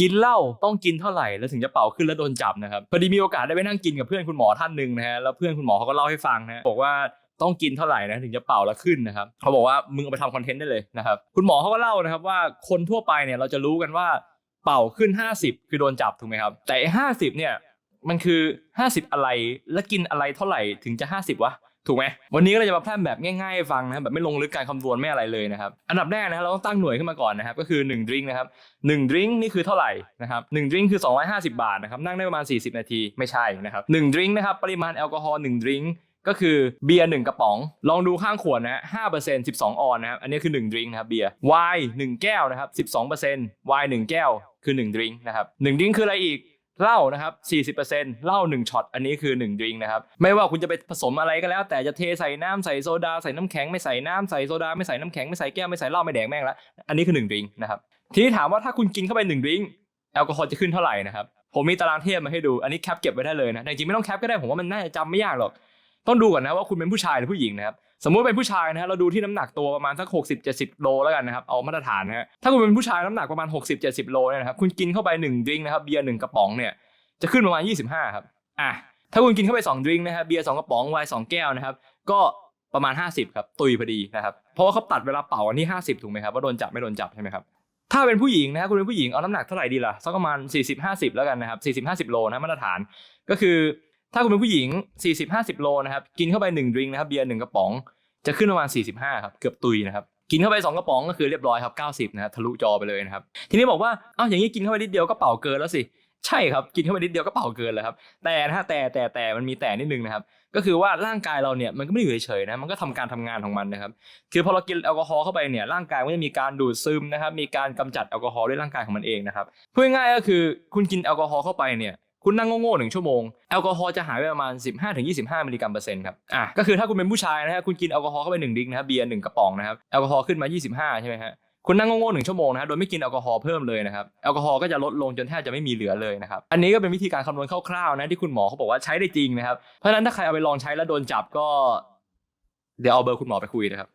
กินเหล้าต้องกินเท่าไหร่แล้วถึงจะเป่าขึ้นแล้วโดนจับนะครับพอดีมีโอกาสได้ไปนั่งกินกับเพื่อนคุณหมอท่านหนึ่งนะฮะแล้วเพื่อนคุณหมอเขาก็เล่าให้ฟังนะบอกว่าต้องกินเท่าไหร่นะถึงจะเป่าแล้วขึ้นนะครับเขาบอกว่ามึงเอาไปทำคอนเทนต์ได้เลยนะครับคุณหมอเขาก็เล่านะครับว่าคนทั่วไปเนี่ยเราจะรู้กันว่าเป่าขึ้น 50 คือโดนจับถูกไหมครับ แต่ไอ้50เนี่ยมันคือ 50 อะไรและกินอะไรเท่าไหร่ถึงจะ 50วะ ถูกไหมวันนี้ก็เลยจะมาแพร่แบบง่ายๆฟังนะครับแบบไม่ลงลึกการคำนวณไม่อะไรเลยนะครับอันดับแรกนะครับเราต้องตั้งหน่วยขึ้นมาก่อนนะครับก็คือ1ดริงนะครับ1ดริงนี่คือเท่าไหร่นะครับ1ดริงคือ 250 บาทนะครับนั่งได้ประมาณ 40 นาทีไม่ใช่นะครับ1ดริงนะครับปริมาณแอลกอฮอล์1ดริงก็คือเบียร์หนึ่งกระป๋อง ลองดูข้างขวดนะฮะห้าเปอร์เซ็นต์สิบสองออนนะครับ อันนี้คือ1ดริงนะครับเบียร์ไวน์หนึ่งแก้วนะครับสิบสองเปอร์เซ็นต์ไวน์หนึ่งแก้วคือ1ดริงนะครับหนึ่งดริงคืออะไรอีก เหล้านะครับ 40%เหล้า1ช็อต อันนี้คือ1ดริงนะครับ ไม่ว่าคุณจะไปผสมอะไรก็แล้ว แต่จะเทใส่น้ำใส่โซดาใส่น้ำแข็งไม่ใส่น้ำใส่โซดาไม่ใส่น้ำแข็งไม่ใส่แก้วไม่ใส่เหล้าไม่แดงแม่งละ อันนี้คือ1ดริงนะครับ ทีนี้ถามว่าถ้าคุณกินเข้าไป1ดริงแอลกอฮอล์จะขึ้นเท่าไหร่นะครับ ผมมีตารางเทียบมาให้ดู อันนี้แคปเก็บไว้ได้เลยนะแต่จริงๆไม่ต้องแคปก็ได้ ผมว่ามันน่าจะจำไม่ยากหรอก ต้องดูก่อนนะว่าคุณเป็นผู้ชายหรือผู้หญิงนะครับสมมุติเป็นผู้ชายนะฮะเราดูที่น้ำหนักตัวประมาณสัก60 70 โลแล้วกันนะครับเอามาตรฐานนะฮะถ้าคุณเป็นผู้ชายน้ำหนักประมาณ 60 70 โลเนี่ยนะครับคุณกินเข้าไป1ดริงนะครับเบียร์หนึ่งกระป๋องเนี่ยจะขึ้นประมาณ 25ครับอะถ้าคุณกินเข้าไป2ดริงนะครับเบียร์สองกระป๋องไวน์สองแก้วนะครับก็ประมาณ 50ครับตุยพอดีนะครับเพราะว่าเขาตัดเวลาเป่าอันที่ 50ถูกไหมครับว่าโดนจับไม่โดนจับใช่ไหมครับถ้าเป็นผู้หญิงนะครับคุณเป็นผู้หญิงเอาน้ำหนักเท่าไหร่ดีล่ะสักประมาณ40-50 แล้วกันนะครับ40-50 โลนะมาตรฐานก็คือ ถ้าคุณเป็นผู้หญิง 40-50 โลนะครับ กินเข้าไป1ดริงนะครับ เบียร์หนึ่งกระป๋อง จะขึ้นประมาณ 45 ครับ เกือบตุยนะครับ กินเข้าไป 2 กระป๋องก็คือเรียบร้อยครับ 90 นะครับทะลุจอไปเลยนะครับ ทีนี้บอกว่า เอ้า อย่างนี้กินเข้าไปนิดเดียวก็เป่าเกินแล้วสิ ใช่ครับ กินเข้าไปนิดเดียวก็เป่าเกินแล้วครับ แต่นะฮะ แต่แต่แต่มันมีแต่นิดนึงนะครับ ก็คือว่าร่างกายเราเนี่ยมันก็ไม่ได้อยู่เฉยๆนะ มันก็ทำการทำงานของมันนะครับ คือพอเรากินแอลกอฮอล์เข้าไปเนี่ย ร่างกายมันจะมีการดูดซึมนะครับ มีการกำจัดแอลกอฮอล์ด้วยร่างกายของมันเองนะครับพูดง่ายก็คือคุณกินแอลกอฮอล์เข้าไปเนี่ย คุณนั่งโง่ๆหนึ่งชั่วโมง แอลกอฮอล์จะหายไปประมาณ 15-25 มิลลิกรัมเปอร์เซ็นต์ครับ อะ ก็คือถ้าคุณเป็นผู้ชายนะฮะ คุณกินแอลกอฮอล์เข้าไปหนึ่งดิงนะครับเบียร์หนึ่งกระป๋องนะครับ แอลกอฮอล์ขึ้นมา 25 ใช่ไหมฮะ คุณนั่งโง่ๆหนึ่งชั่วโมงนะฮะ โดยไม่กินแอลกอฮอล์เพิ่มเลยนะครับ แอลกอฮอล์ก็จะลดลงจนแทบจะไม่มีเหลือเลยนะครับ อันนี้ก็เป็นวิธีการคำนวณคร่าวๆนะที่คุณหมอเขาบอกว่าใช้ได้จริงนะครับ เพราะฉะนั้นถ้าใครเอาไปลองใช้แล้วโดนจับก็ เดี๋ยวเอาเบอร์คุณหมอไปคุยนะครับ